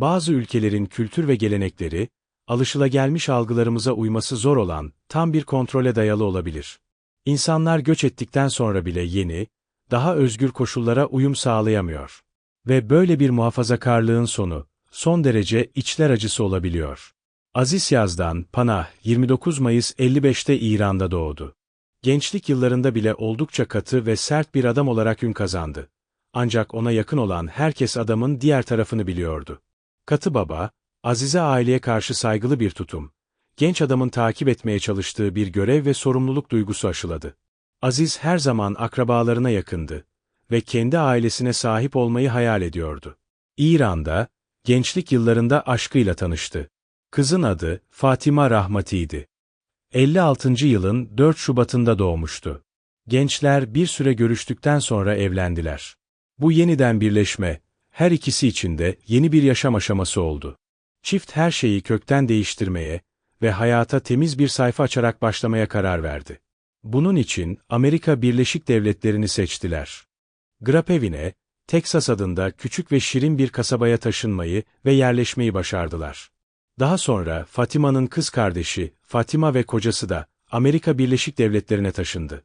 Bazı ülkelerin kültür ve gelenekleri, alışılagelmiş algılarımıza uyması zor olan, tam bir kontrole dayalı olabilir. İnsanlar göç ettikten sonra bile yeni, daha özgür koşullara uyum sağlayamıyor. Ve böyle bir muhafazakarlığın sonu, son derece içler acısı olabiliyor. Aziz Yazdan, Panah, 29 Mayıs 55'te İran'da doğdu. Gençlik yıllarında bile oldukça katı ve sert bir adam olarak ün kazandı. Ancak ona yakın olan herkes adamın diğer tarafını biliyordu. Katı baba, Azize aileye karşı saygılı bir tutum, genç adamın takip etmeye çalıştığı bir görev ve sorumluluk duygusu aşıladı. Aziz her zaman akrabalarına yakındı ve kendi ailesine sahip olmayı hayal ediyordu. İran'da, gençlik yıllarında aşkıyla tanıştı. Kızın adı Fatima Rahmati'ydi. 56. yılın 4 Şubat'ında doğmuştu. Gençler bir süre görüştükten sonra evlendiler. Bu yeniden birleşme, her ikisi için de yeni bir yaşam aşaması oldu. Çift her şeyi kökten değiştirmeye ve hayata temiz bir sayfa açarak başlamaya karar verdi. Bunun için Amerika Birleşik Devletleri'ni seçtiler. Grapevine, Texas adında küçük ve şirin bir kasabaya taşınmayı ve yerleşmeyi başardılar. Daha sonra Fatima'nın kız kardeşi, Fatima ve kocası da Amerika Birleşik Devletleri'ne taşındı.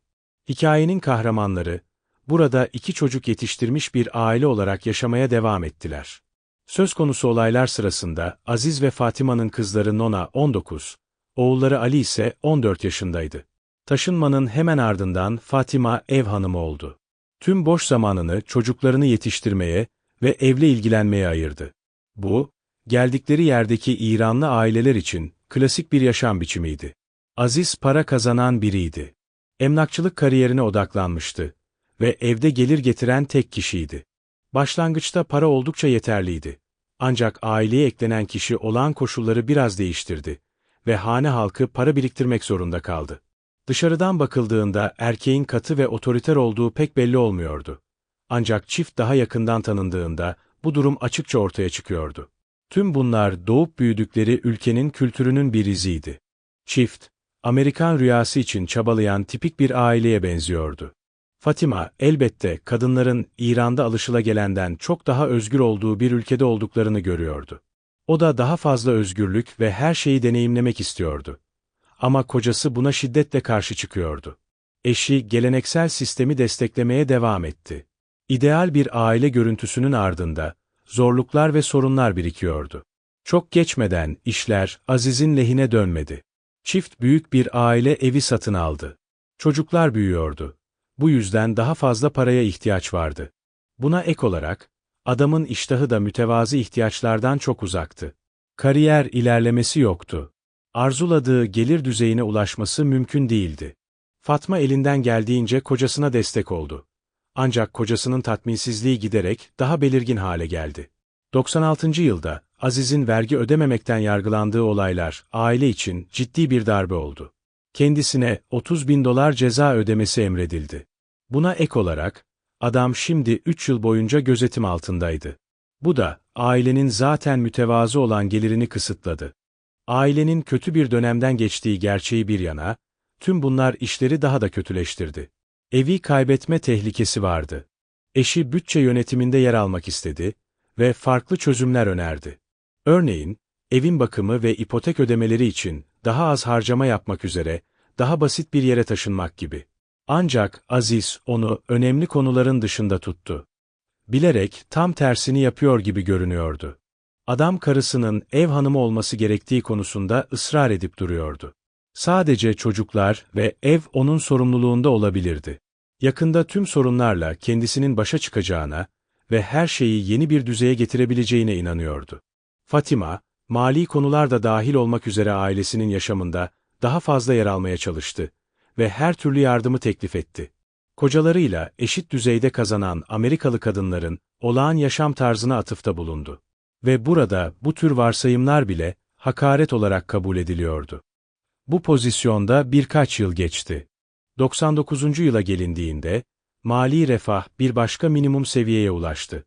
Hikayenin kahramanları, burada iki çocuk yetiştirmiş bir aile olarak yaşamaya devam ettiler. Söz konusu olaylar sırasında Aziz ve Fatima'nın kızları Nona 19, oğulları Ali ise 14 yaşındaydı. Taşınmanın hemen ardından Fatima ev hanımı oldu. Tüm boş zamanını çocuklarını yetiştirmeye ve evle ilgilenmeye ayırdı. Bu, geldikleri yerdeki İranlı aileler için klasik bir yaşam biçimiydi. Aziz para kazanan biriydi. Emlakçılık kariyerine odaklanmıştı ve evde gelir getiren tek kişiydi. Başlangıçta para oldukça yeterliydi. Ancak aileye eklenen kişi olağan koşulları biraz değiştirdi ve hane halkı para biriktirmek zorunda kaldı. Dışarıdan bakıldığında erkeğin katı ve otoriter olduğu pek belli olmuyordu. Ancak çift daha yakından tanındığında bu durum açıkça ortaya çıkıyordu. Tüm bunlar doğup büyüdükleri ülkenin kültürünün bir iziydi. Çift, Amerikan rüyası için çabalayan tipik bir aileye benziyordu. Fatima, elbette kadınların İran'da alışılagelenden çok daha özgür olduğu bir ülkede olduklarını görüyordu. O da daha fazla özgürlük ve her şeyi deneyimlemek istiyordu. Ama kocası buna şiddetle karşı çıkıyordu. Eşi geleneksel sistemi desteklemeye devam etti. İdeal bir aile görüntüsünün ardında, zorluklar ve sorunlar birikiyordu. Çok geçmeden işler Aziz'in lehine dönmedi. Çift büyük bir aile evi satın aldı. Çocuklar büyüyordu. Bu yüzden daha fazla paraya ihtiyaç vardı. Buna ek olarak, adamın iştahı da mütevazi ihtiyaçlardan çok uzaktı. Kariyer ilerlemesi yoktu. Arzuladığı gelir düzeyine ulaşması mümkün değildi. Fatma elinden geldiğince kocasına destek oldu. Ancak kocasının tatminsizliği giderek daha belirgin hale geldi. 96. yılda Aziz'in vergi ödememekten yargılandığı olaylar aile için ciddi bir darbe oldu. Kendisine 30 bin dolar ceza ödemesi emredildi. Buna ek olarak, adam şimdi 3 yıl boyunca gözetim altındaydı. Bu da ailenin zaten mütevazı olan gelirini kısıtladı. Ailenin kötü bir dönemden geçtiği gerçeği bir yana, tüm bunlar işleri daha da kötüleştirdi. Evi kaybetme tehlikesi vardı. Eşi bütçe yönetiminde yer almak istedi ve farklı çözümler önerdi. Örneğin, evin bakımı ve ipotek ödemeleri için daha az harcama yapmak üzere daha basit bir yere taşınmak gibi. Ancak Aziz onu önemli konuların dışında tuttu. Bilerek tam tersini yapıyor gibi görünüyordu. Adam karısının ev hanımı olması gerektiği konusunda ısrar edip duruyordu. Sadece çocuklar ve ev onun sorumluluğunda olabilirdi. Yakında tüm sorunlarla kendisinin başa çıkacağına ve her şeyi yeni bir düzeye getirebileceğine inanıyordu. Fatima, mali konular da dahil olmak üzere ailesinin yaşamında daha fazla yer almaya çalıştı ve her türlü yardımı teklif etti. Kocalarıyla eşit düzeyde kazanan Amerikalı kadınların olağan yaşam tarzına atıfta bulundu. Ve burada bu tür varsayımlar bile hakaret olarak kabul ediliyordu. Bu pozisyonda birkaç yıl geçti. 99. yıla gelindiğinde, mali refah bir başka minimum seviyeye ulaştı.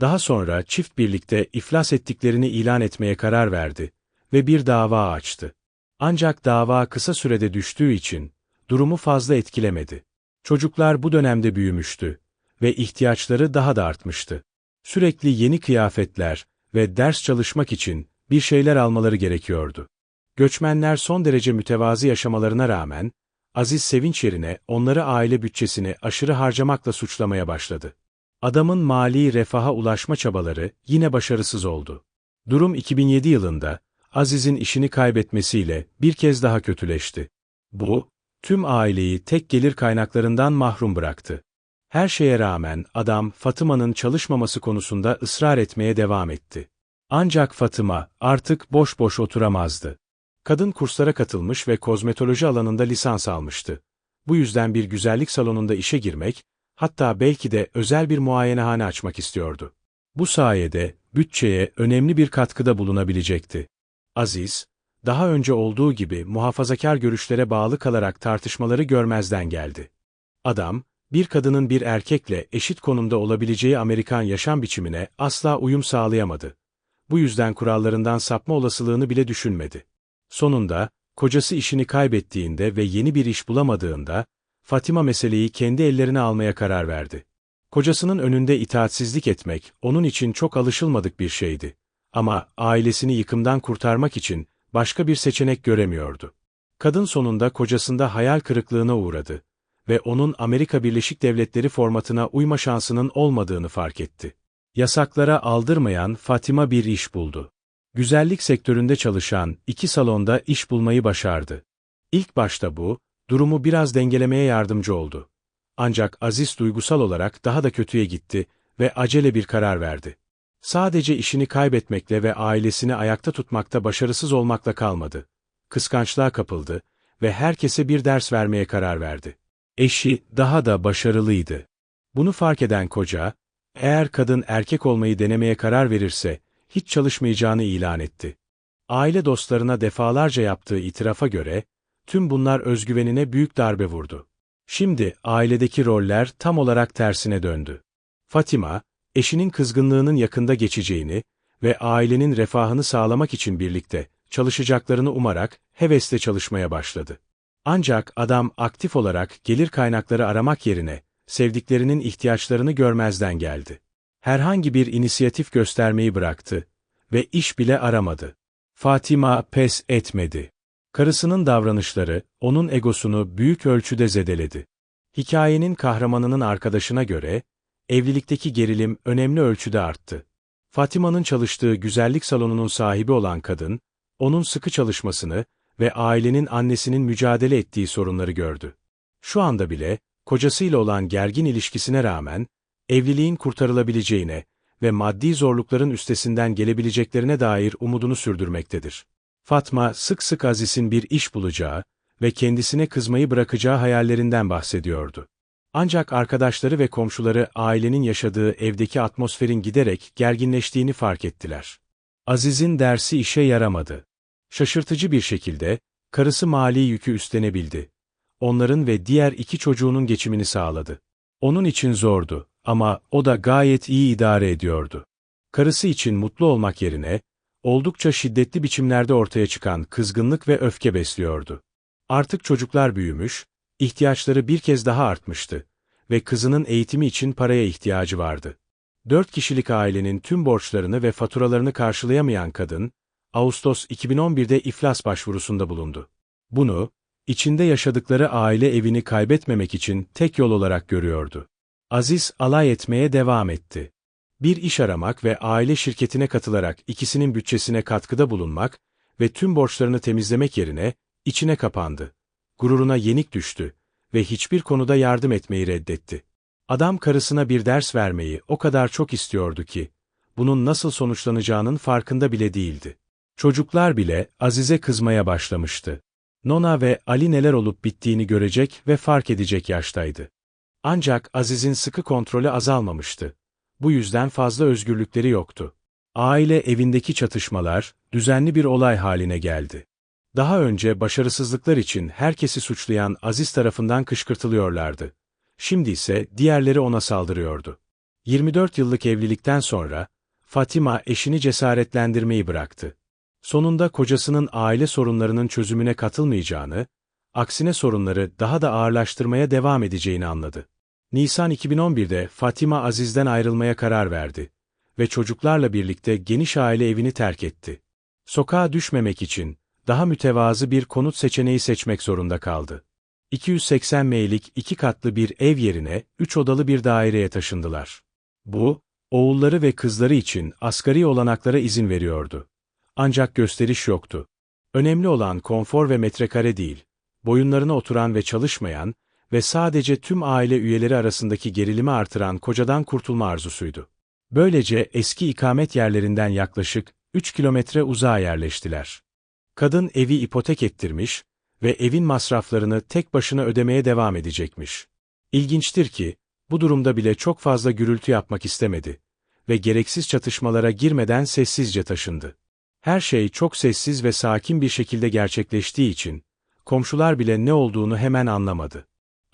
Daha sonra çift birlikte iflas ettiklerini ilan etmeye karar verdi ve bir dava açtı. Ancak dava kısa sürede düştüğü için, durumu fazla etkilemedi. Çocuklar bu dönemde büyümüştü ve ihtiyaçları daha da artmıştı. Sürekli yeni kıyafetler ve ders çalışmak için bir şeyler almaları gerekiyordu. Göçmenler son derece mütevazi yaşamalarına rağmen, Aziz sevinç yerine onları aile bütçesini aşırı harcamakla suçlamaya başladı. Adamın mali refaha ulaşma çabaları yine başarısız oldu. Durum 2007 yılında Aziz'in işini kaybetmesiyle bir kez daha kötüleşti. Bu, tüm aileyi tek gelir kaynaklarından mahrum bıraktı. Her şeye rağmen adam Fatıma'nın çalışmaması konusunda ısrar etmeye devam etti. Ancak Fatıma artık boş boş oturamazdı. Kadın kurslara katılmış ve kozmetoloji alanında lisans almıştı. Bu yüzden bir güzellik salonunda işe girmek, hatta belki de özel bir muayenehane açmak istiyordu. Bu sayede bütçeye önemli bir katkıda bulunabilecekti. Aziz, daha önce olduğu gibi muhafazakar görüşlere bağlı kalarak tartışmaları görmezden geldi. Adam, bir kadının bir erkekle eşit konumda olabileceği Amerikan yaşam biçimine asla uyum sağlayamadı. Bu yüzden kurallarından sapma olasılığını bile düşünmedi. Sonunda, kocası işini kaybettiğinde ve yeni bir iş bulamadığında, Fatima meseleyi kendi ellerine almaya karar verdi. Kocasının önünde itaatsizlik etmek, onun için çok alışılmadık bir şeydi. Ama ailesini yıkımdan kurtarmak için başka bir seçenek göremiyordu. Kadın sonunda kocasında hayal kırıklığına uğradı ve onun Amerika Birleşik Devletleri formatına uyma şansının olmadığını fark etti. Yasaklara aldırmayan Fatima bir iş buldu. Güzellik sektöründe çalışan iki salonda iş bulmayı başardı. İlk başta bu, durumu biraz dengelemeye yardımcı oldu. Ancak Aziz duygusal olarak daha da kötüye gitti ve acele bir karar verdi. Sadece işini kaybetmekle ve ailesini ayakta tutmakta başarısız olmakla kalmadı. Kıskançlığa kapıldı ve herkese bir ders vermeye karar verdi. Eşi daha da başarılıydı. Bunu fark eden koca, eğer kadın erkek olmayı denemeye karar verirse, hiç çalışmayacağını ilan etti. Aile dostlarına defalarca yaptığı itirafa göre, tüm bunlar özgüvenine büyük darbe vurdu. Şimdi ailedeki roller tam olarak tersine döndü. Fatima, eşinin kızgınlığının yakında geçeceğini ve ailenin refahını sağlamak için birlikte çalışacaklarını umarak hevesle çalışmaya başladı. Ancak adam aktif olarak gelir kaynakları aramak yerine sevdiklerinin ihtiyaçlarını görmezden geldi. Herhangi bir inisiyatif göstermeyi bıraktı ve iş bile aramadı. Fatima pes etmedi. Karısının davranışları onun egosunu büyük ölçüde zedeledi. Hikayenin kahramanının arkadaşına göre, evlilikteki gerilim önemli ölçüde arttı. Fatima'nın çalıştığı güzellik salonunun sahibi olan kadın, onun sıkı çalışmasını ve ailenin annesinin mücadele ettiği sorunları gördü. Şu anda bile, kocasıyla olan gergin ilişkisine rağmen, evliliğin kurtarılabileceğine ve maddi zorlukların üstesinden gelebileceklerine dair umudunu sürdürmektedir. Fatma sık sık Aziz'in bir iş bulacağı ve kendisine kızmayı bırakacağı hayallerinden bahsediyordu. Ancak arkadaşları ve komşuları ailenin yaşadığı evdeki atmosferin giderek gerginleştiğini fark ettiler. Aziz'in dersi işe yaramadı. Şaşırtıcı bir şekilde, karısı mali yükü üstlenebildi. Onların ve diğer iki çocuğunun geçimini sağladı. Onun için zordu ama o da gayet iyi idare ediyordu. Karısı için mutlu olmak yerine, oldukça şiddetli biçimlerde ortaya çıkan kızgınlık ve öfke besliyordu. Artık çocuklar büyümüş, ihtiyaçları bir kez daha artmıştı ve kızının eğitimi için paraya ihtiyacı vardı. Dört kişilik ailenin tüm borçlarını ve faturalarını karşılayamayan kadın, Ağustos 2011'de iflas başvurusunda bulundu. Bunu, içinde yaşadıkları aile evini kaybetmemek için tek yol olarak görüyordu. Aziz alay etmeye devam etti. Bir iş aramak ve aile şirketine katılarak ikisinin bütçesine katkıda bulunmak ve tüm borçlarını temizlemek yerine içine kapandı. Gururuna yenik düştü ve hiçbir konuda yardım etmeyi reddetti. Adam karısına bir ders vermeyi o kadar çok istiyordu ki, bunun nasıl sonuçlanacağının farkında bile değildi. Çocuklar bile Azize kızmaya başlamıştı. Nona ve Ali neler olup bittiğini görecek ve fark edecek yaştaydı. Ancak Aziz'in sıkı kontrolü azalmamıştı. Bu yüzden fazla özgürlükleri yoktu. Aile evindeki çatışmalar, düzenli bir olay haline geldi. Daha önce başarısızlıklar için herkesi suçlayan Aziz tarafından kışkırtılıyorlardı. Şimdi ise diğerleri ona saldırıyordu. 24 yıllık evlilikten sonra, Fatima eşini cesaretlendirmeyi bıraktı. Sonunda kocasının aile sorunlarının çözümüne katılmayacağını, aksine sorunları daha da ağırlaştırmaya devam edeceğini anladı. Nisan 2011'de Fatima Aziz'den ayrılmaya karar verdi ve çocuklarla birlikte geniş aile evini terk etti. Sokağa düşmemek için daha mütevazı bir konut seçeneği seçmek zorunda kaldı. 280 meylik iki katlı bir ev yerine üç odalı bir daireye taşındılar. Bu, oğulları ve kızları için asgari olanaklara izin veriyordu. Ancak gösteriş yoktu. Önemli olan konfor ve metrekare değil, boyunlarına oturan ve çalışmayan ve sadece tüm aile üyeleri arasındaki gerilimi artıran kocadan kurtulma arzusuydu. Böylece eski ikamet yerlerinden yaklaşık 3 kilometre uzağa yerleştiler. Kadın evi ipotek ettirmiş ve evin masraflarını tek başına ödemeye devam edecekmiş. İlginçtir ki, bu durumda bile çok fazla gürültü yapmak istemedi ve gereksiz çatışmalara girmeden sessizce taşındı. Her şey çok sessiz ve sakin bir şekilde gerçekleştiği için, komşular bile ne olduğunu hemen anlamadı.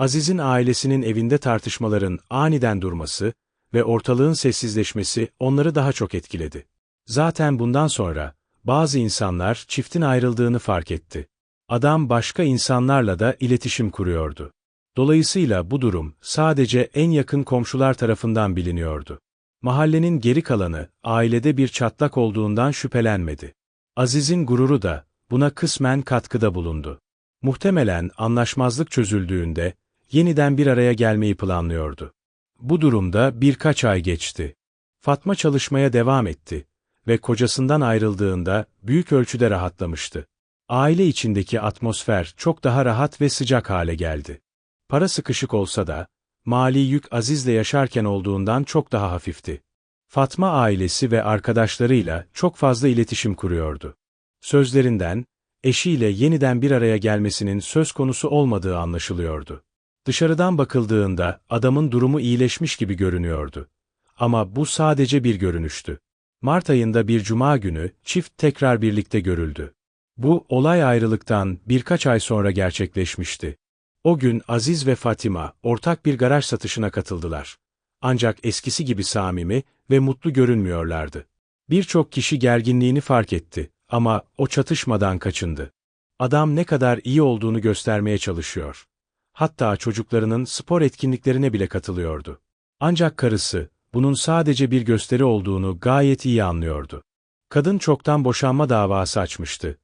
Aziz'in ailesinin evinde tartışmaların aniden durması ve ortalığın sessizleşmesi onları daha çok etkiledi. Zaten bundan sonra, bazı insanlar çiftin ayrıldığını fark etti. Adam başka insanlarla da iletişim kuruyordu. Dolayısıyla bu durum sadece en yakın komşular tarafından biliniyordu. Mahallenin geri kalanı ailede bir çatlak olduğundan şüphelenmedi. Aziz'in gururu da buna kısmen katkıda bulundu. Muhtemelen anlaşmazlık çözüldüğünde yeniden bir araya gelmeyi planlıyordu. Bu durumda birkaç ay geçti. Fatma çalışmaya devam etti ve kocasından ayrıldığında büyük ölçüde rahatlamıştı. Aile içindeki atmosfer çok daha rahat ve sıcak hale geldi. Para sıkışık olsa da, mali yük Aziz'le yaşarken olduğundan çok daha hafifti. Fatma ailesi ve arkadaşlarıyla çok fazla iletişim kuruyordu. Sözlerinden, eşiyle yeniden bir araya gelmesinin söz konusu olmadığı anlaşılıyordu. Dışarıdan bakıldığında adamın durumu iyileşmiş gibi görünüyordu. Ama bu sadece bir görünüştü. Mart ayında bir cuma günü çift tekrar birlikte görüldü. Bu olay ayrılıktan birkaç ay sonra gerçekleşmişti. O gün Aziz ve Fatima ortak bir garaj satışına katıldılar. Ancak eskisi gibi samimi ve mutlu görünmüyorlardı. Birçok kişi gerginliğini fark etti ama o çatışmadan kaçındı. Adam ne kadar iyi olduğunu göstermeye çalışıyor. Hatta çocuklarının spor etkinliklerine bile katılıyordu. Ancak karısı, bunun sadece bir gösteri olduğunu gayet iyi anlıyordu. Kadın çoktan boşanma davası açmıştı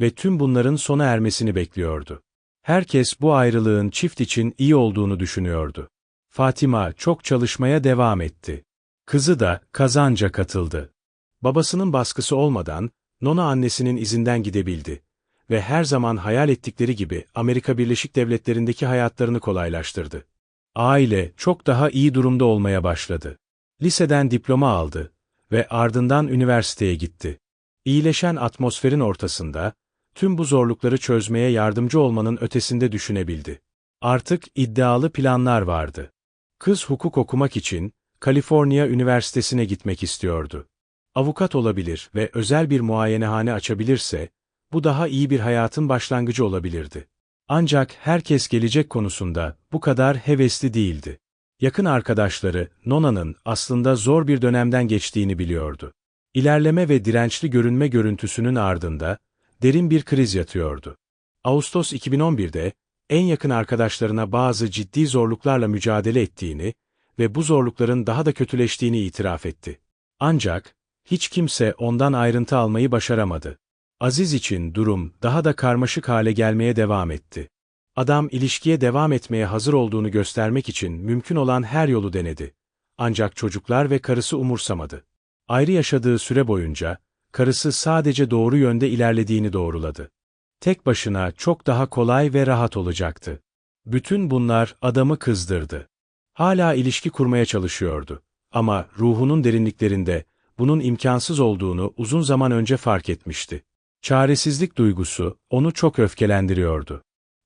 ve tüm bunların sona ermesini bekliyordu. Herkes bu ayrılığın çift için iyi olduğunu düşünüyordu. Fatima çok çalışmaya devam etti. Kızı da kazanca katıldı. Babasının baskısı olmadan, Nona annesinin izinden gidebildi ve her zaman hayal ettikleri gibi Amerika Birleşik Devletleri'ndeki hayatlarını kolaylaştırdı. Aile çok daha iyi durumda olmaya başladı. Liseden diploma aldı ve ardından üniversiteye gitti. İyileşen atmosferin ortasında, tüm bu zorlukları çözmeye yardımcı olmanın ötesinde düşünebildi. Artık iddialı planlar vardı. Kız hukuk okumak için, Kaliforniya Üniversitesi'ne gitmek istiyordu. Avukat olabilir ve özel bir muayenehane açabilirse, bu daha iyi bir hayatın başlangıcı olabilirdi. Ancak herkes gelecek konusunda bu kadar hevesli değildi. Yakın arkadaşları, Nona'nın aslında zor bir dönemden geçtiğini biliyordu. İlerleme ve dirençli görünme görüntüsünün ardında, derin bir kriz yatıyordu. Ağustos 2011'de, en yakın arkadaşlarına bazı ciddi zorluklarla mücadele ettiğini ve bu zorlukların daha da kötüleştiğini itiraf etti. Ancak, hiç kimse ondan ayrıntı almayı başaramadı. Aziz için durum daha da karmaşık hale gelmeye devam etti. Adam ilişkiye devam etmeye hazır olduğunu göstermek için mümkün olan her yolu denedi. Ancak çocuklar ve karısı umursamadı. Ayrı yaşadığı süre boyunca, karısı sadece doğru yönde ilerlediğini doğruladı. Tek başına çok daha kolay ve rahat olacaktı. Bütün bunlar adamı kızdırdı. Hala ilişki kurmaya çalışıyordu. Ama ruhunun derinliklerinde bunun imkansız olduğunu uzun zaman önce fark etmişti. Çaresizlik duygusu onu çok öfkelendiriyordu.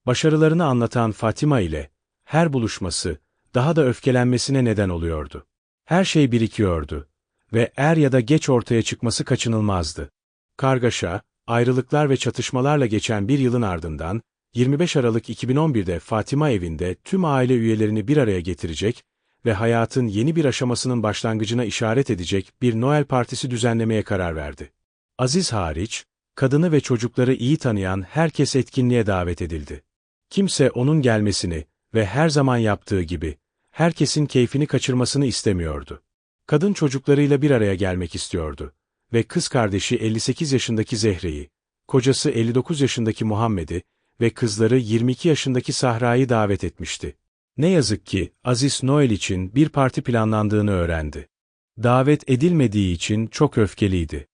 Başarılarını anlatan Fatima ile her buluşması daha da öfkelenmesine neden oluyordu. Her şey birikiyordu ve er ya da geç ortaya çıkması kaçınılmazdı. Kargaşa, ayrılıklar ve çatışmalarla geçen bir yılın ardından, 25 Aralık 2011'de Fatima evinde tüm aile üyelerini bir araya getirecek ve hayatın yeni bir aşamasının başlangıcına işaret edecek bir Noel partisi düzenlemeye karar verdi. Aziz hariç, kadını ve çocukları iyi tanıyan herkes etkinliğe davet edildi. Kimse onun gelmesini ve her zaman yaptığı gibi, herkesin keyfini kaçırmasını istemiyordu. Kadın çocuklarıyla bir araya gelmek istiyordu. Ve kız kardeşi 58 yaşındaki Zehre'yi, kocası 59 yaşındaki Muhammed'i ve kızları 22 yaşındaki Sahra'yı davet etmişti. Ne yazık ki Aziz Noel için bir parti planlandığını öğrendi. Davet edilmediği için çok öfkeliydi.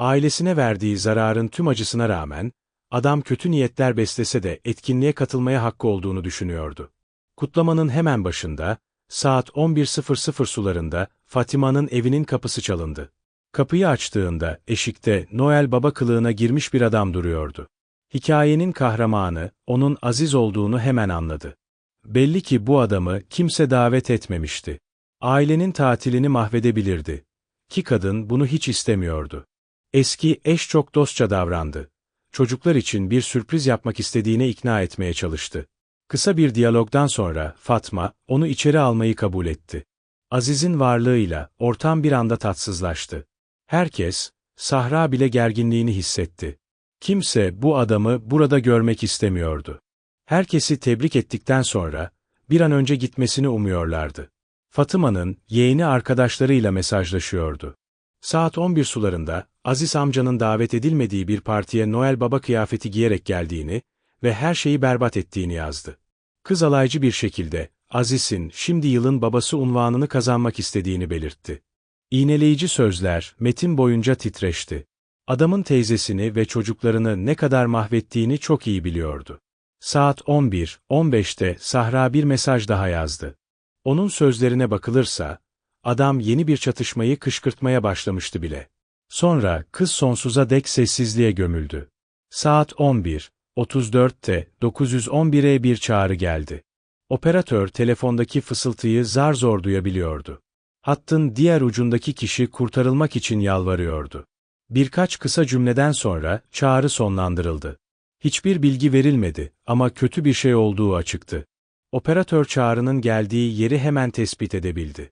Ailesine verdiği zararın tüm acısına rağmen, adam kötü niyetler beslese de etkinliğe katılmaya hakkı olduğunu düşünüyordu. Kutlamanın hemen başında, saat 11.00 sularında Fatima'nın evinin kapısı çalındı. Kapıyı açtığında eşikte Noel Baba kılığına girmiş bir adam duruyordu. Hikayenin kahramanı, onun Aziz olduğunu hemen anladı. Belli ki bu adamı kimse davet etmemişti. Ailenin tatilini mahvedebilirdi. Ki kadın bunu hiç istemiyordu. Eski eş çok dostça davrandı. Çocuklar için bir sürpriz yapmak istediğine ikna etmeye çalıştı. Kısa bir diyalogdan sonra Fatma, onu içeri almayı kabul etti. Aziz'in varlığıyla ortam bir anda tatsızlaştı. Herkes, Sahra bile gerginliğini hissetti. Kimse bu adamı burada görmek istemiyordu. Herkesi tebrik ettikten sonra, bir an önce gitmesini umuyorlardı. Fatıma'nın yeğeni arkadaşlarıyla mesajlaşıyordu. Saat 11 sularında, Aziz amcanın davet edilmediği bir partiye Noel Baba kıyafeti giyerek geldiğini ve her şeyi berbat ettiğini yazdı. Kız alaycı bir şekilde, Aziz'in şimdi yılın babası unvanını kazanmak istediğini belirtti. İğneleyici sözler, metin boyunca titreşti. Adamın teyzesini ve çocuklarını ne kadar mahvettiğini çok iyi biliyordu. Saat 11.15'te Sahra bir mesaj daha yazdı. Onun sözlerine bakılırsa, adam yeni bir çatışmayı kışkırtmaya başlamıştı bile. Sonra kız sonsuza dek sessizliğe gömüldü. Saat 11.34'te 911'e bir çağrı geldi. Operatör telefondaki fısıltıyı zar zor duyabiliyordu. Hattın diğer ucundaki kişi kurtarılmak için yalvarıyordu. Birkaç kısa cümleden sonra çağrı sonlandırıldı. Hiçbir bilgi verilmedi ama kötü bir şey olduğu açıktı. Operatör çağrının geldiği yeri hemen tespit edebildi.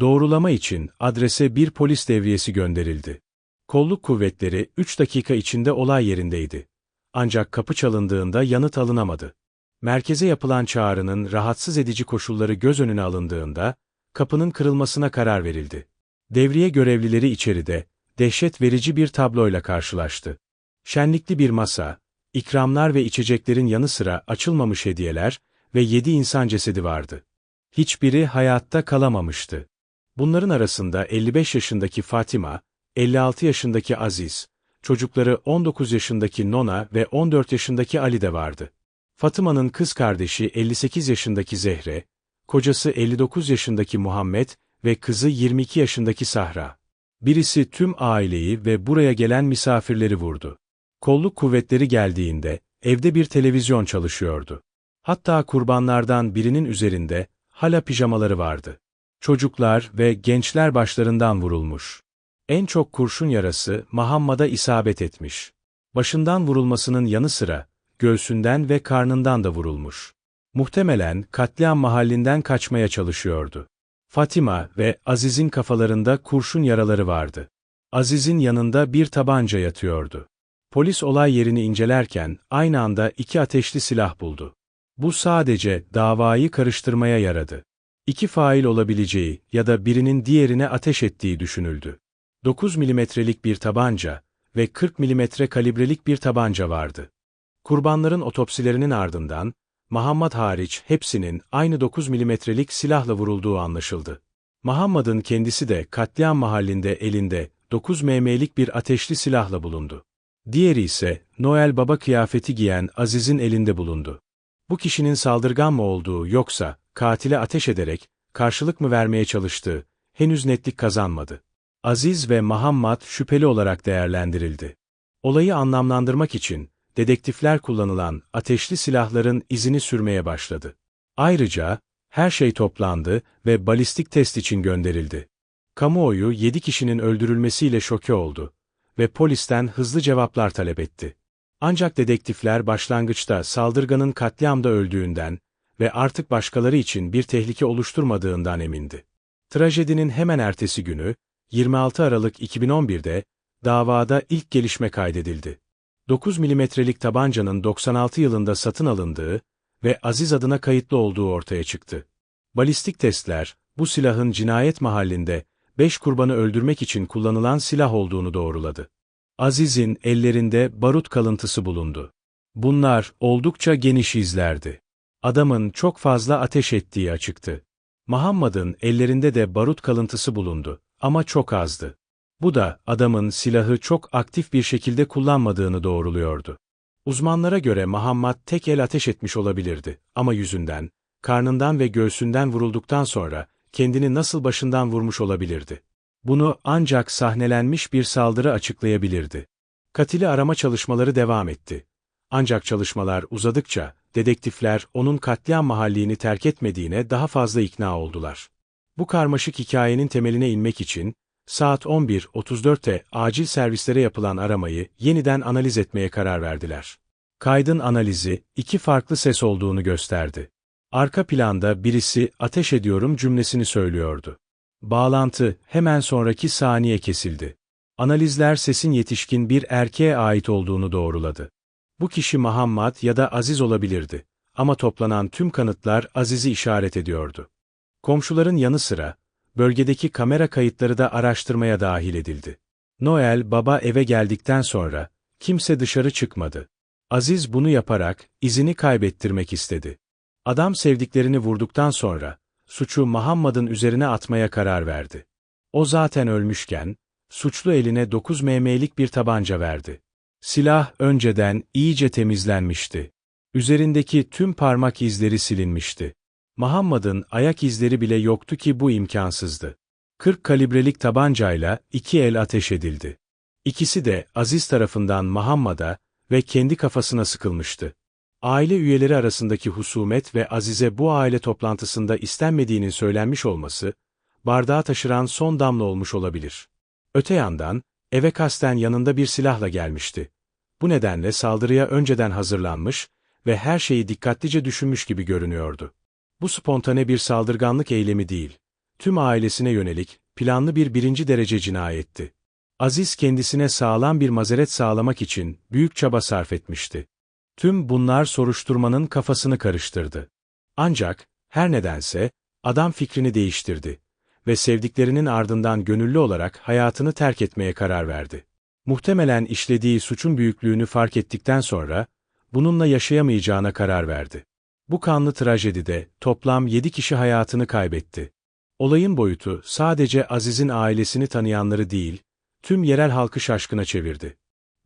Doğrulama için adrese bir polis devriyesi gönderildi. Kolluk kuvvetleri 3 dakika içinde olay yerindeydi. Ancak kapı çalındığında yanıt alınamadı. Merkeze yapılan çağrının rahatsız edici koşulları göz önüne alındığında, kapının kırılmasına karar verildi. Devriye görevlileri içeride, dehşet verici bir tabloyla karşılaştı. Şenlikli bir masa, ikramlar ve içeceklerin yanı sıra açılmamış hediyeler ve yedi insan cesedi vardı. Hiçbiri hayatta kalamamıştı. Bunların arasında 55 yaşındaki Fatima, 56 yaşındaki Aziz, çocukları 19 yaşındaki Nona ve 14 yaşındaki Ali de vardı. Fatıma'nın kız kardeşi 58 yaşındaki Zehre, kocası 59 yaşındaki Muhammed ve kızı 22 yaşındaki Sahra. Birisi tüm aileyi ve buraya gelen misafirleri vurdu. Kolluk kuvvetleri geldiğinde, evde bir televizyon çalışıyordu. Hatta kurbanlardan birinin üzerinde, hala pijamaları vardı. Çocuklar ve gençler başlarından vurulmuş. En çok kurşun yarası Muhammed'a isabet etmiş. Başından vurulmasının yanı sıra, göğsünden ve karnından da vurulmuş. Muhtemelen katliam mahallinden kaçmaya çalışıyordu. Fatima ve Aziz'in kafalarında kurşun yaraları vardı. Aziz'in yanında bir tabanca yatıyordu. Polis olay yerini incelerken aynı anda iki ateşli silah buldu. Bu sadece davayı karıştırmaya yaradı. İki fail olabileceği ya da birinin diğerine ateş ettiği düşünüldü. 9 milimetrelik bir tabanca ve 40 milimetre kalibrelik bir tabanca vardı. Kurbanların otopsilerinin ardından, Muhammed hariç hepsinin aynı 9 milimetrelik silahla vurulduğu anlaşıldı. Muhammed'ın kendisi de katliam mahallinde elinde 9 mm'lik bir ateşli silahla bulundu. Diğeri ise Noel Baba kıyafeti giyen Aziz'in elinde bulundu. Bu kişinin saldırgan mı olduğu yoksa katile ateş ederek karşılık mı vermeye çalıştığı henüz netlik kazanmadı. Aziz ve Muhammed şüpheli olarak değerlendirildi. Olayı anlamlandırmak için dedektifler kullanılan ateşli silahların izini sürmeye başladı. Ayrıca, her şey toplandı ve balistik test için gönderildi. Kamuoyu 7 kişinin öldürülmesiyle şoke oldu ve polisten hızlı cevaplar talep etti. Ancak dedektifler başlangıçta saldırganın katliamda öldüğünden ve artık başkaları için bir tehlike oluşturmadığından emindi. Trajedinin hemen ertesi günü, 26 Aralık 2011'de, davada ilk gelişme kaydedildi. 9 milimetrelik tabancanın 96 yılında satın alındığı ve Aziz adına kayıtlı olduğu ortaya çıktı. Balistik testler, bu silahın cinayet mahallinde beş kurbanı öldürmek için kullanılan silah olduğunu doğruladı. Aziz'in ellerinde barut kalıntısı bulundu. Bunlar oldukça geniş izlerdi. Adamın çok fazla ateş ettiği açıktı. Muhammed'ın ellerinde de barut kalıntısı bulundu ama çok azdı. Bu da adamın silahı çok aktif bir şekilde kullanmadığını doğruluyordu. Uzmanlara göre Muhammed tek el ateş etmiş olabilirdi ama yüzünden, karnından ve göğsünden vurulduktan sonra kendini nasıl başından vurmuş olabilirdi. Bunu ancak sahnelenmiş bir saldırı açıklayabilirdi. Katili arama çalışmaları devam etti. Ancak çalışmalar uzadıkça, dedektifler onun katliam mahallini terk etmediğine daha fazla ikna oldular. Bu karmaşık hikayenin temeline inmek için, saat 11.34'te acil servislere yapılan aramayı yeniden analiz etmeye karar verdiler. Kaydın analizi, iki farklı ses olduğunu gösterdi. Arka planda birisi ateş ediyorum cümlesini söylüyordu. Bağlantı hemen sonraki saniye kesildi. Analizler sesin yetişkin bir erkeğe ait olduğunu doğruladı. Bu kişi Muhammed ya da Aziz olabilirdi. Ama toplanan tüm kanıtlar Aziz'i işaret ediyordu. Komşuların yanı sıra, bölgedeki kamera kayıtları da araştırmaya dahil edildi. Noel baba eve geldikten sonra, kimse dışarı çıkmadı. Aziz bunu yaparak, izini kaybettirmek istedi. Adam sevdiklerini vurduktan sonra, suçu Muhammed'ın üzerine atmaya karar verdi. O zaten ölmüşken, suçlu eline 9 mm'lik bir tabanca verdi. Silah önceden iyice temizlenmişti. Üzerindeki tüm parmak izleri silinmişti. Muhammed'ın ayak izleri bile yoktu ki bu imkansızdı. 40 kalibrelik tabancayla iki el ateş edildi. İkisi de Aziz tarafından Muhammed'a ve kendi kafasına sıkılmıştı. Aile üyeleri arasındaki husumet ve Azize bu aile toplantısında istenmediğinin söylenmiş olması, bardağı taşıran son damla olmuş olabilir. Öte yandan, eve kasten yanında bir silahla gelmişti. Bu nedenle saldırıya önceden hazırlanmış ve her şeyi dikkatlice düşünmüş gibi görünüyordu. Bu spontane bir saldırganlık eylemi değil, tüm ailesine yönelik, planlı bir birinci derece cinayetti. Aziz kendisine sağlam bir mazeret sağlamak için büyük çaba sarf etmişti. Tüm bunlar soruşturmanın kafasını karıştırdı. Ancak, her nedense, adam fikrini değiştirdi ve sevdiklerinin ardından gönüllü olarak hayatını terk etmeye karar verdi. Muhtemelen işlediği suçun büyüklüğünü fark ettikten sonra, bununla yaşayamayacağına karar verdi. Bu kanlı trajedide toplam 7 kişi hayatını kaybetti. Olayın boyutu sadece Aziz'in ailesini tanıyanları değil, tüm yerel halkı şaşkına çevirdi.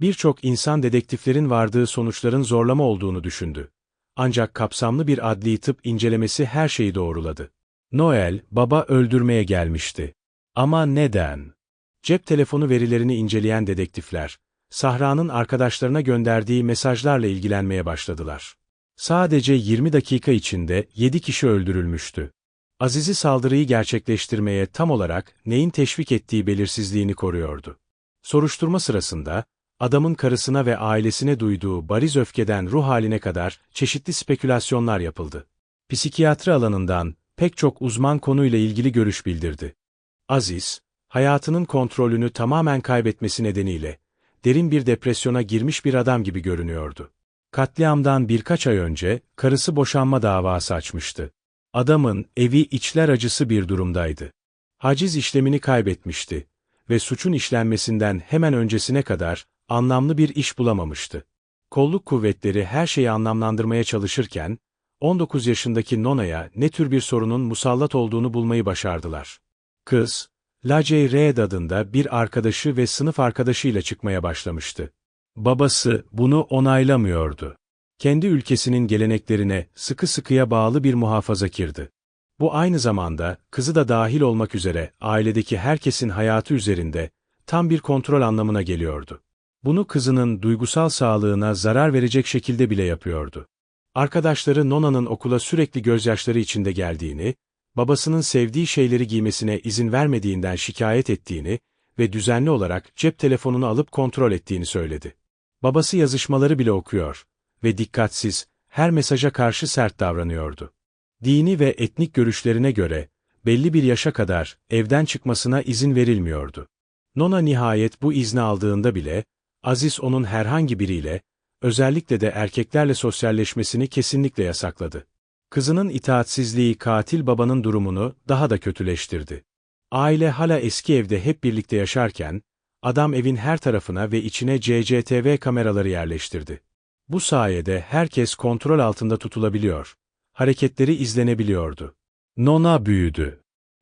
Birçok insan dedektiflerin vardığı sonuçların zorlama olduğunu düşündü. Ancak kapsamlı bir adli tıp incelemesi her şeyi doğruladı. Noel, baba öldürmeye gelmişti. Ama neden? Cep telefonu verilerini inceleyen dedektifler, Sahra'nın arkadaşlarına gönderdiği mesajlarla ilgilenmeye başladılar. Sadece 20 dakika içinde 7 kişi öldürülmüştü. Aziz'i saldırıyı gerçekleştirmeye tam olarak neyin teşvik ettiği belirsizliğini koruyordu. Soruşturma sırasında, adamın karısına ve ailesine duyduğu bariz öfkeden ruh haline kadar çeşitli spekülasyonlar yapıldı. Psikiyatri alanından pek çok uzman konuyla ilgili görüş bildirdi. Aziz, hayatının kontrolünü tamamen kaybetmesi nedeniyle, derin bir depresyona girmiş bir adam gibi görünüyordu. Katliamdan birkaç ay önce, karısı boşanma davası açmıştı. Adamın evi içler acısı bir durumdaydı. Haciz işlemini kaybetmişti ve suçun işlenmesinden hemen öncesine kadar anlamlı bir iş bulamamıştı. Kolluk kuvvetleri her şeyi anlamlandırmaya çalışırken, 19 yaşındaki Nona'ya ne tür bir sorunun musallat olduğunu bulmayı başardılar. Kız, Lacey Red adında bir arkadaşı ve sınıf arkadaşıyla çıkmaya başlamıştı. Babası bunu onaylamıyordu. Kendi ülkesinin geleneklerine sıkı sıkıya bağlı bir muhafazakirdi. Bu aynı zamanda, kızı da dahil olmak üzere ailedeki herkesin hayatı üzerinde tam bir kontrol anlamına geliyordu. Bunu kızının duygusal sağlığına zarar verecek şekilde bile yapıyordu. Arkadaşları Nona'nın okula sürekli gözyaşları içinde geldiğini, babasının sevdiği şeyleri giymesine izin vermediğinden şikayet ettiğini ve düzenli olarak cep telefonunu alıp kontrol ettiğini söyledi. Babası yazışmaları bile okuyor ve dikkatsiz, her mesaja karşı sert davranıyordu. Dini ve etnik görüşlerine göre, belli bir yaşa kadar evden çıkmasına izin verilmiyordu. Nona nihayet bu izni aldığında bile, Aziz onun herhangi biriyle, özellikle de erkeklerle sosyalleşmesini kesinlikle yasakladı. Kızının itaatsizliği katil babanın durumunu daha da kötüleştirdi. Aile hala eski evde hep birlikte yaşarken, adam evin her tarafına ve içine CCTV kameraları yerleştirdi. Bu sayede herkes kontrol altında tutulabiliyor, hareketleri izlenebiliyordu. Nona büyüdü.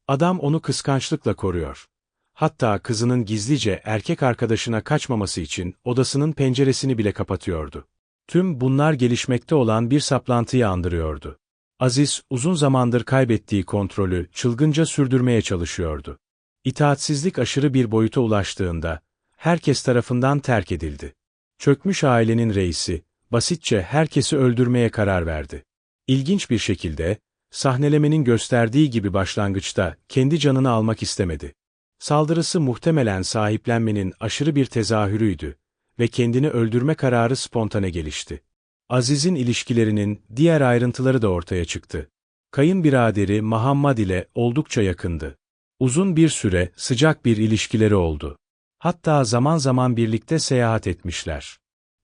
Adam onu kıskançlıkla koruyor. Hatta kızının gizlice erkek arkadaşına kaçmaması için odasının penceresini bile kapatıyordu. Tüm bunlar gelişmekte olan bir saplantıyı andırıyordu. Aziz, uzun zamandır kaybettiği kontrolü çılgınca sürdürmeye çalışıyordu. İtaatsizlik aşırı bir boyuta ulaştığında, herkes tarafından terk edildi. Çökmüş ailenin reisi, basitçe herkesi öldürmeye karar verdi. İlginç bir şekilde, sahnelemenin gösterdiği gibi başlangıçta kendi canını almak istemedi. Saldırısı muhtemelen sahiplenmenin aşırı bir tezahürüydü ve kendini öldürme kararı spontane gelişti. Aziz'in ilişkilerinin diğer ayrıntıları da ortaya çıktı. Kayınbiraderi Muhammad ile oldukça yakındı. Uzun bir süre sıcak bir ilişkileri oldu. Hatta zaman zaman birlikte seyahat etmişler.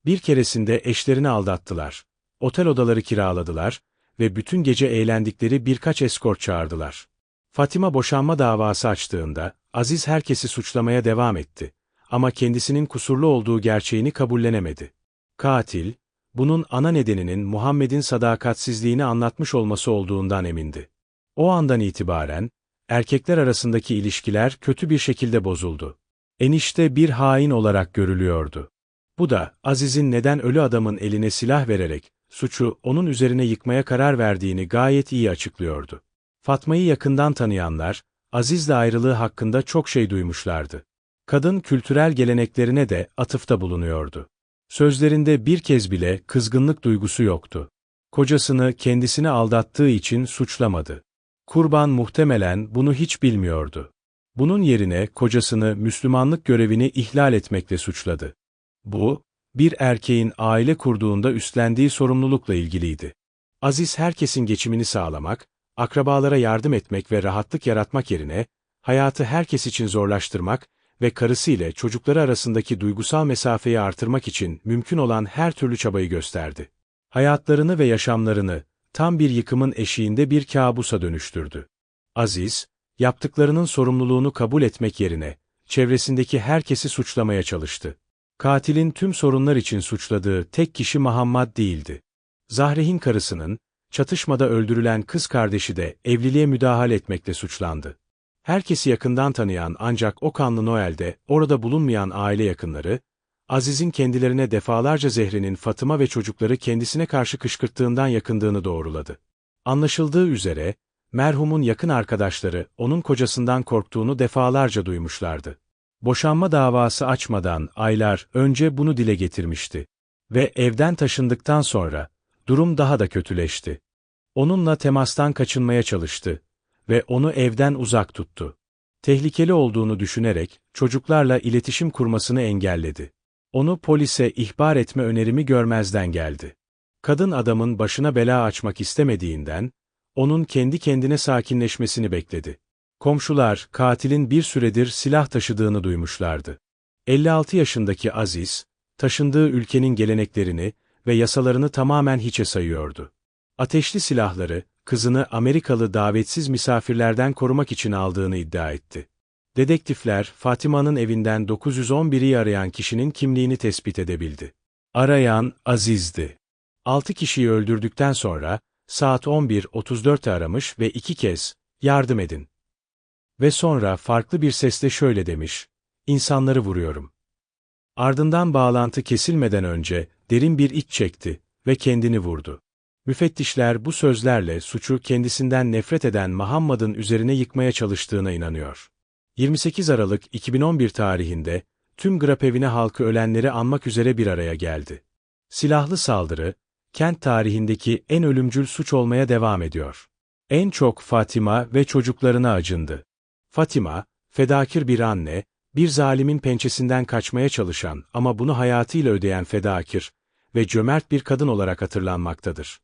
Bir keresinde eşlerini aldattılar. Otel odaları kiraladılar ve bütün gece eğlendikleri birkaç eskort çağırdılar. Fatima boşanma davası açtığında, Aziz herkesi suçlamaya devam etti. Ama kendisinin kusurlu olduğu gerçeğini kabullenemedi. Katil, bunun ana nedeninin Muhammed'in sadakatsizliğini anlatmış olması olduğundan emindi. O andan itibaren, erkekler arasındaki ilişkiler kötü bir şekilde bozuldu. Enişte bir hain olarak görülüyordu. Bu da, Aziz'in neden ölü adamın eline silah vererek, suçu onun üzerine yıkmaya karar verdiğini gayet iyi açıklıyordu. Fatma'yı yakından tanıyanlar, Aziz'le ayrılığı hakkında çok şey duymuşlardı. Kadın kültürel geleneklerine de atıfta bulunuyordu. Sözlerinde bir kez bile kızgınlık duygusu yoktu. Kocasını kendisini aldattığı için suçlamadı. Kurban muhtemelen bunu hiç bilmiyordu. Bunun yerine kocasını Müslümanlık görevini ihlal etmekle suçladı. Bu, bir erkeğin aile kurduğunda üstlendiği sorumlulukla ilgiliydi. Aziz herkesin geçimini sağlamak, akrabalara yardım etmek ve rahatlık yaratmak yerine, hayatı herkes için zorlaştırmak ve karısı ile çocukları arasındaki duygusal mesafeyi artırmak için mümkün olan her türlü çabayı gösterdi. Hayatlarını ve yaşamlarını tam bir yıkımın eşiğinde bir kabusa dönüştürdü. Aziz, yaptıklarının sorumluluğunu kabul etmek yerine, çevresindeki herkesi suçlamaya çalıştı. Katilin tüm sorunlar için suçladığı tek kişi Muhammad değildi. Zahre'in karısının, çatışmada öldürülen kız kardeşi de evliliğe müdahale etmekle suçlandı. Herkesi yakından tanıyan ancak o kanlı Noel'de orada bulunmayan aile yakınları, Aziz'in kendilerine defalarca Zehre'nin Fatıma ve çocukları kendisine karşı kışkırttığından yakındığını doğruladı. Anlaşıldığı üzere, merhumun yakın arkadaşları onun kocasından korktuğunu defalarca duymuşlardı. Boşanma davası açmadan aylar önce bunu dile getirmişti. Ve evden taşındıktan sonra, durum daha da kötüleşti. Onunla temastan kaçınmaya çalıştı ve onu evden uzak tuttu. Tehlikeli olduğunu düşünerek çocuklarla iletişim kurmasını engelledi. Onu polise ihbar etme önerimi görmezden geldi. Kadın adamın başına bela açmak istemediğinden, onun kendi kendine sakinleşmesini bekledi. Komşular, katilin bir süredir silah taşıdığını duymuşlardı. 56 yaşındaki Aziz, taşındığı ülkenin geleneklerini ve yasalarını tamamen hiçe sayıyordu. Ateşli silahları, kızını Amerikalı davetsiz misafirlerden korumak için aldığını iddia etti. Dedektifler, Fatima'nın evinden 911'i arayan kişinin kimliğini tespit edebildi. Arayan, Aziz'di. 6 kişiyi öldürdükten sonra, saat 11.34'te aramış ve iki kez, yardım edin. Ve sonra farklı bir sesle şöyle demiş, insanları vuruyorum. Ardından bağlantı kesilmeden önce, derin bir iç çekti ve kendini vurdu. Müfettişler bu sözlerle suçu kendisinden nefret eden Muhammad'ın üzerine yıkmaya çalıştığına inanıyor. 28 Aralık 2011 tarihinde, tüm Grapevine halkı ölenleri anmak üzere bir araya geldi. Silahlı saldırı, kent tarihindeki en ölümcül suç olmaya devam ediyor. En çok Fatima ve çocuklarına acındı. Fatima, fedakir bir anne, bir zalimin pençesinden kaçmaya çalışan ama bunu hayatıyla ödeyen fedakir ve cömert bir kadın olarak hatırlanmaktadır.